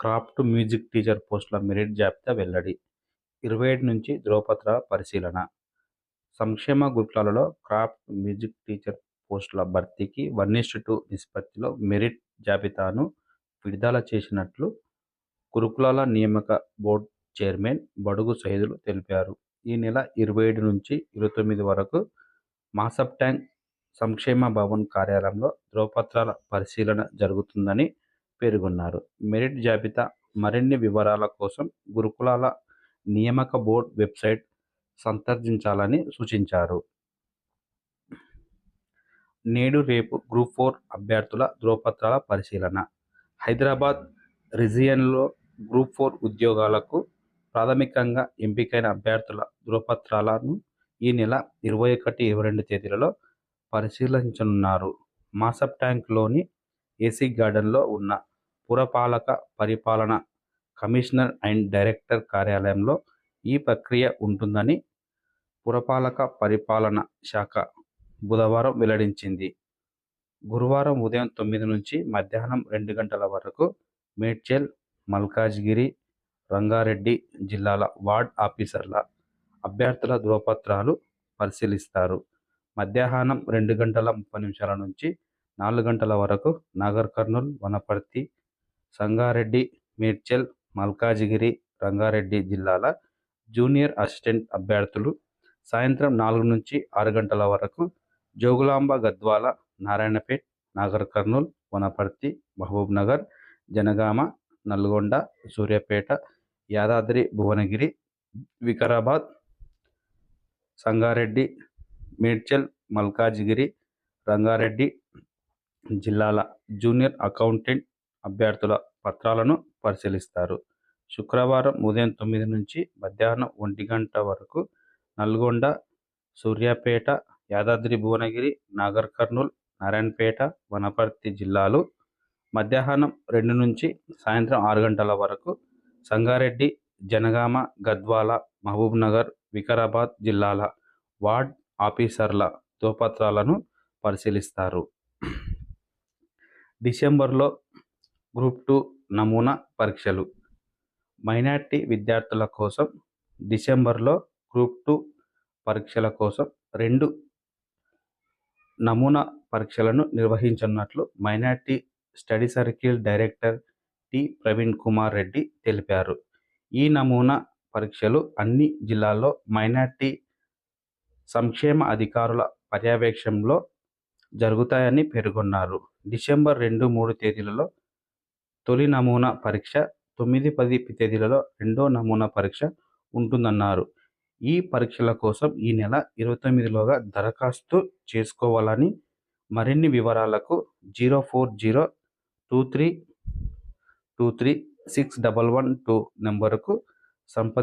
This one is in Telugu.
క్రాఫ్ట్ మ్యూజిక్ టీచర్ పోస్టుల మెరిట్ జాబితా వెల్లడి. ఇరవై ఏడు నుంచి ధ్రువపత్రాల పరిశీలన. సంక్షేమ గురుకులాలలో క్రాఫ్ట్ మ్యూజిక్ టీచర్ పోస్టుల భర్తీకి వన్ టూ నిష్పత్తిలో మెరిట్ జాబితాను విడుదల చేసినట్లు గురుకులాల నియామక బోర్డు చైర్మన్ బడుగు సైదులు తెలిపారు. ఈ నెల ఇరవై ఏడు నుంచి ఇరవై తొమ్మిది వరకు మాసప్ ట్యాంక్ సంక్షేమ భవన్ కార్యాలయంలో ధ్రువపత్రాల పరిశీలన జరుగుతుందని పేర్కొన్నారు. మెరిట్ జాబితా మరిన్ని వివరాల కోసం గురుకులాల నియామక బోర్డు వెబ్సైట్ సందర్శించాలని సూచించారు. నేడు రేపు గ్రూప్ ఫోర్ అభ్యర్థుల ధ్రువపత్రాల పరిశీలన. హైదరాబాద్ రిజియన్లో గ్రూప్ ఫోర్ ఉద్యోగాలకు ప్రాథమికంగా ఎంపికైన అభ్యర్థుల ధ్రువపత్రాలను ఈ నెల ఇరవై ఒకటి ఇరవై రెండు తేదీలలో పరిశీలించనున్నారు. మాసప్ ట్యాంక్లోని ఏసీ గార్డెన్లో ఉన్న పురపాలక పరిపాలన కమిషనర్ అండ్ డైరెక్టర్ కార్యాలయంలో ఈ ప్రక్రియ ఉంటుందని పురపాలక పరిపాలన శాఖ బుధవారం వెల్లడించింది. గురువారం ఉదయం తొమ్మిది నుంచి మధ్యాహ్నం రెండు గంటల వరకు మేడ్చల్ మల్కాజ్గిరి రంగారెడ్డి జిల్లాల వార్డ్ ఆఫీసర్ల అభ్యర్థుల ధృవపత్రాలు పరిశీలిస్తారు. మధ్యాహ్నం రెండు గంటల ముప్పై నిమిషాల నుంచి నాలుగు గంటల వరకు నాగర్ కర్నూల్ వనపర్తి సంగారెడ్డి మేడ్చల్ మల్కాజిగిరి రంగారెడ్డి జిల్లాల జూనియర్ అసిస్టెంట్ అభ్యర్థులు సాయంత్రం నాలుగు నుంచి ఆరు గంటల వరకు జోగులాంబ గద్వాల నారాయణపేట్ నాగర్ కర్నూల్ వనపర్తి మహబూబ్నగర్ జనగామ నల్గొండ సూర్యాపేట యాదాద్రి భువనగిరి వికారాబాద్ సంగారెడ్డి మేడ్చల్ మల్కాజిగిరి రంగారెడ్డి జిల్లాల జూనియర్ అకౌంటెంట్ అభ్యర్థుల పత్రాలను పరిశీలిస్తారు. శుక్రవారం ఉదయం తొమ్మిది నుంచి మధ్యాహ్నం ఒంటి గంట వరకు నల్గొండ సూర్యాపేట యాదాద్రి భువనగిరి నాగర్ కర్నూల్ నారాయణపేట వనపర్తి జిల్లాలు మధ్యాహ్నం రెండు నుంచి సాయంత్రం ఆరు గంటల వరకు సంగారెడ్డి జనగామ గద్వాల మహబూబ్నగర్ వికారాబాద్ జిల్లాల వార్డ్ ఆఫీసర్ల ధ్రువపత్రాలను పరిశీలిస్తారు. డిసెంబర్లో గ్రూప్ టూ నమూనా పరీక్షలు. మైనార్టీ విద్యార్థుల కోసం డిసెంబర్లో గ్రూప్ టూ పరీక్షల కోసం రెండు నమూనా పరీక్షలను నిర్వహించనున్నట్లు minority study circle director T Praveen Kumar Reddy తెలిపారు. ఈ నమూనా పరీక్షలు అన్ని జిల్లాల్లో మైనార్టీ సంక్షేమ అధికారుల పర్యవేక్షణలో జరుగుతాయని పేర్కొన్నారు. డిసెంబర్ రెండు మూడు తేదీలలో తొలి నమూనా పరీక్ష తొమ్మిది పది తేదీలలో రెండో నమూనా పరీక్ష ఉంటుందన్నారు. ఈ పరీక్షల కోసం ఈ నెల ఇరవై తొమ్మిదిలోగా దరఖాస్తు చేసుకోవాలని మరిన్ని వివరాలకు zero four zero two three two three six double one two నెంబరుకు సంప్రది